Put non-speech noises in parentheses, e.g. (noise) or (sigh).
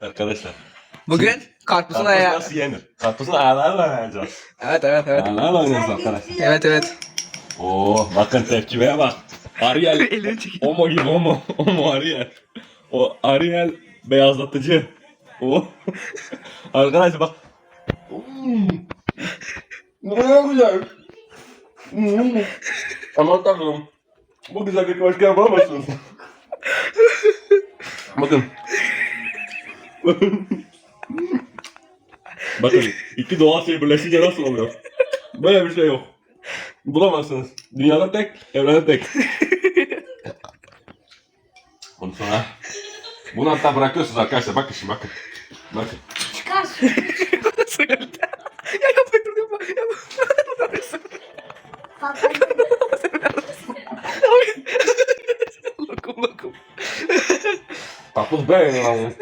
Arkadaşlar. Bugün karpuzun Karpuz ayağı. nasıl yenir? Karpuzun ayağlarıyla oynayacağız. Evet evet evet. Ayağlarla oynayacağız arkadaşlar. Evet evet. Oo bakın tepkimeye bak. Ariel. (laughs) Elini çek. Omo gibi Omo. Omo Ariel. O Ariel beyazlatıcı. O. Arkadaşlar bak. Hmm. Ne güzel. Hmm. Aman tanrım. Bu güzellik başka yapamazsınız. (laughs) Bakın. Bakın iki doğal şey birleşince nasıl oluyor? Böyle bir şey yok. Bulamazsınız. Dünyada tek, evrende tek. Ondan sonra bunu hatta bırakıyorsunuz arkadaşlar. Bakın şimdi bakın. Bakın. Çıkar. Söyledi. Ya yapma dur yapma. Yapma. Lokum lokum. Karpuz böyle yani.